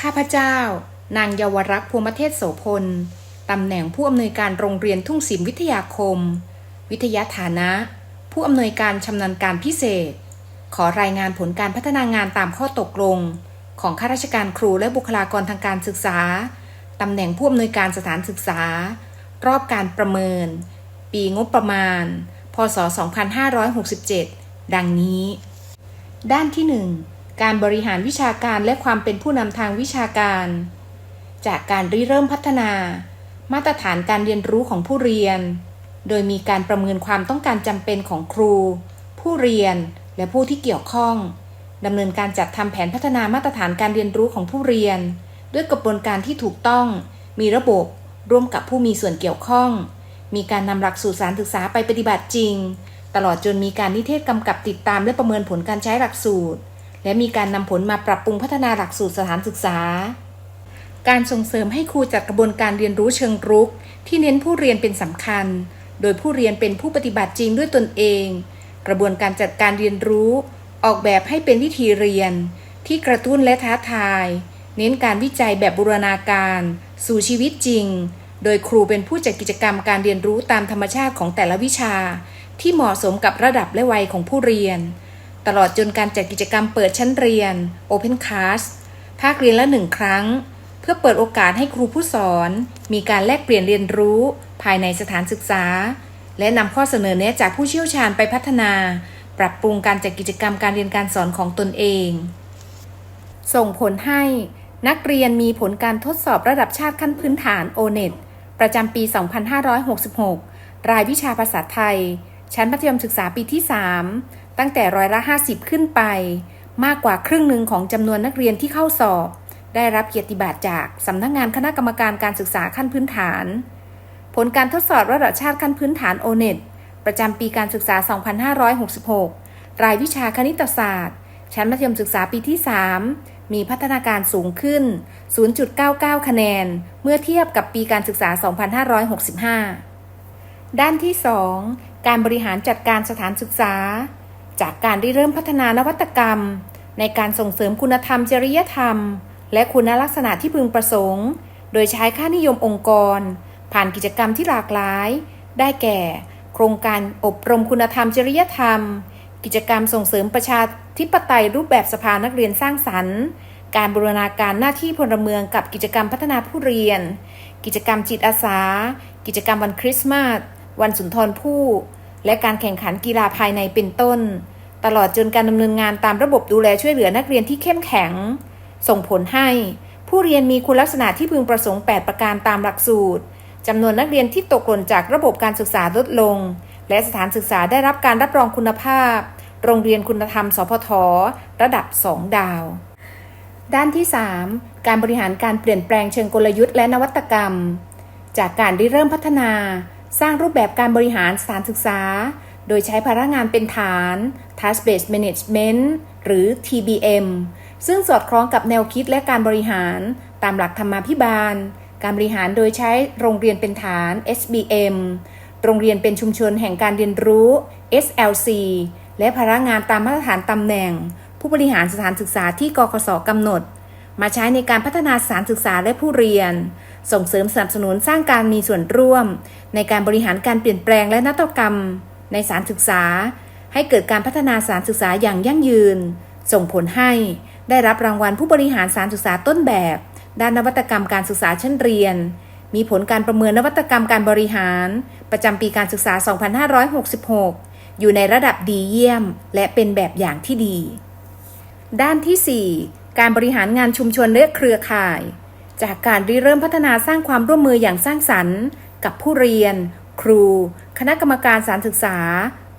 ข้าพเจ้า นางเยาวรักษ์พวงประเทศโสพล ตำแหน่งผู้อำนวยการโรงเรียนทุ่งศิลป์วิทยาคม วิทยาฐานะ ผู้อำนวยการชำนาญการพิเศษ ขอรายงานผลการพัฒนางานตามข้อตกลง ของข้าราชการครูและบุคลากรทางการศึกษา ตำแหน่งผู้อำนวยการสถานศึกษา รอบการประเมิน ปีงบประมาณ พศ 2567 ดังนี้ ด้านที่ 1 การบริหารวิชาการและความเป็นผู้นำทางวิชาการ จากการริเริ่มพัฒนา มาตรฐานการเรียนรู้ของผู้เรียน โดยมีการประเมินความต้องการจำเป็นของครู ผู้เรียนและผู้ที่เกี่ยวข้องดำเนินการจัดทำแผนพัฒนามาตรฐานการเรียนรู้ของผู้เรียน ด้วยกระบวนการที่ถูกต้อง มีระบบร่วมกับผู้มีส่วนเกี่ยวข้อง มีการนำหลักสูตรสารศึกษาไปปฏิบัติจริง ตลอดจนมีการนิเทศกำกับติดตามและประเมินผลการใช้หลักสูตร และมีการนำผลมาปรับปรุงพัฒนาหลักสูตรสถานศึกษา การส่งเสริมให้ครูจัดกระบวนการเรียนรู้เชิงรุก ที่เน้นผู้เรียนเป็นสำคัญ โดยผู้เรียนเป็นผู้ปฏิบัติจริงด้วยตนเอง กระบวนการจัดการเรียนรู้ ออกแบบให้เป็นวิธีเรียน ที่กระตุ้นและท้าทาย เน้นการวิจัยแบบบูรณาการ สู่ชีวิตจริง โดยครูเป็นผู้จัดกิจกรรมการเรียนรู้ตามธรรมชาติของแต่ละวิชา ที่เหมาะสมกับระดับและวัยของผู้เรียน ตลอดจนการจัดกิจกรรมเปิดชั้นเรียน Open Class ภาคเรียนละหนึ่งครั้ง เพื่อเปิดโอกาสให้ครูผู้สอน มีการแลกเปลี่ยนเรียนรู้ภายในสถานศึกษา และนำข้อเสนอแนะจากผู้เชี่ยวชาญไปพัฒนา ปรับปรุงการจัดกิจกรรมการเรียนการสอนของตนเอง ส่งผลให้ นักเรียนมีผลการทดสอบระดับชาติขั้นพื้นฐาน O-NET ประจำปี 2566 รายวิชาภาษาไทย ชั้นมัธยมศึกษาปีที่ 3 ตั้งแต่ร้อยละ 50 ขึ้นไป มากกว่าครึ่งหนึ่งของจำนวนนักเรียนที่เข้าสอบ ได้รับเกียรติบัตรจากสำนักงงานคณะกรรมการการศึกษาขั้นพื้นฐาน ผลการทดสอบระดับชาติขั้นพื้นฐาน O-NET ประจำปีการศึกษา 2566 รายวิชาคณิตศาสตร์ ชั้นมัธยมศึกษาปีที่ 3 มีพัฒนาการสูงขึ้น 0.99 คะแนน เมื่อเทียบกับปีการศึกษา 2565 ด้านที่ 2 การบริหารจัดการสถานศึกษา จากการได้เริ่มพัฒนานวัตกรรม ในการส่งเสริมคุณธรรมจริยธรรม และคุณลักษณะที่พึงประสงค์ โดยใช้ค่านิยมองค์กร ผ่านกิจกรรมที่หลากหลาย ได้แก่ โครงการอบรมคุณธรรมจริยธรรม กิจกรรมส่งเสริมประชาธิปไตยรูปแบบสภานักเรียนสร้างสรรค์ การบูรณาการหน้าที่พลเมืองกับกิจกรรมพัฒนาผู้เรียน กิจกรรมจิตอาสา กิจกรรมวันคริสต์มาสวันสุนทรภู่ และการแข่งขันกีฬาภายในเป็นต้น ตลอดจนการดำเนินงานตามระบบดูแลช่วยเหลือนักเรียนที่เข้มแข็ง ส่งผลให้ ผู้เรียนมีคุณลักษณะที่พึงประสงค์ 8 ประการตามหลักสูตรจำนวนนักเรียนที่ตกหล่นจากระบบการศึกษาลดลง และสถานศึกษาได้รับการรับรองคุณภาพ โรงเรียนคุณธรรม สพท ระดับ 2 ดาว ด้านที่ 3 การบริหารการเปลี่ยนแปลงเชิงกลยุทธ์และนวัตกรรม จากการริเริ่มพัฒนา สร้างรูปแบบการบริหารสถานศึกษา โดยใช้พนักงานเป็นฐาน Task Based Management หรือ TBM ซึ่งสอดคล้องกับแนวคิดและการบริหารตามหลักธรรมาภิบาล การบริหารโดยใช้โรงเรียนเป็นฐาน SBM โรงเรียนเป็นชุมชนแห่งการเรียนรู้ SLC และพนักงานตามมาตรฐานตำแหน่ง ผู้บริหารสถานศึกษาที่กกสกำหนด มาใช้ในการพัฒนาสถานศึกษาและผู้เรียน ส่งเสริมสนับสนุนสร้างการมีส่วนร่วม ในการบริหารการเปลี่ยนแปลงและนวัตกรรม ในสถานศึกษา ให้เกิดการพัฒนาสถานศึกษาอย่างยั่งยืน ส่งผลให้ได้รับรางวัลผู้บริหารสถานศึกษาต้นแบบ ด้านนวัตกรรมการศึกษาชั้นเรียน มีผลการประเมินนวัตกรรมการบริหาร ประจำปีการศึกษา 2566 อยู่ในระดับดีเยี่ยม และเป็นแบบอย่างที่ดี ด้านที่ 4 การบริหารงานชุมชนและเครือข่าย จากการริเริ่มพัฒนาสร้างความร่วมมืออย่างสร้างสรรค์ กับผู้เรียน ครู คณะกรรมการสารศึกษา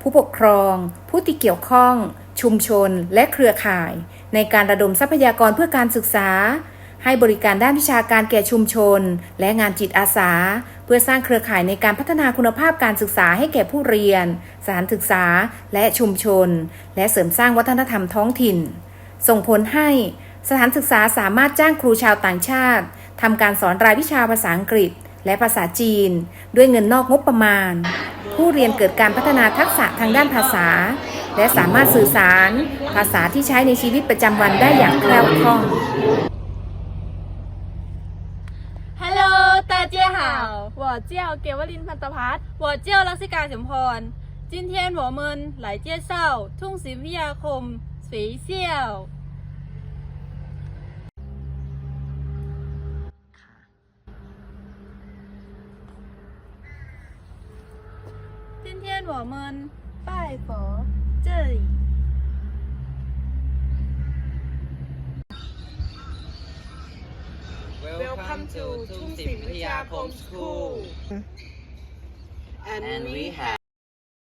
ผู้ปกครอง ผู้ที่เกี่ยวข้อง ชุมชนและเครือข่าย ในการระดมทรัพยากรเพื่อการศึกษา ให้บริการด้านวิชาการแก่ชุมชน และงานจิตอาสา เพื่อสร้างเครือข่ายในการพัฒนาคุณภาพการศึกษาให้แก่ผู้เรียน สานศึกษา และชุมชน และเสริมสร้างวัฒนธรรมท้องถิ่นส่งผลให้ สถานศึกษาสามารถจ้างครูชาวต่างชาติทำการสอนรายวิชาภาษาอังกฤษ และภาษาจีน ด้วยเงินนอกงบประมาณ ผู้เรียนเกิดการพัฒนาทักษะทางด้านภาษา และสามารถสื่อสาร ภาษาที่ใช้ในชีวิตประจำวันได้อย่างแคล่วคล่องตาเจ้า家ว我叫เกวลินพันตพัฒน์我叫ลักษิกาสมพร今天我们来介绍中史วิทยาคม水榭。我们拜佛这里。Welcome to Tung Sim Media Home School. And we have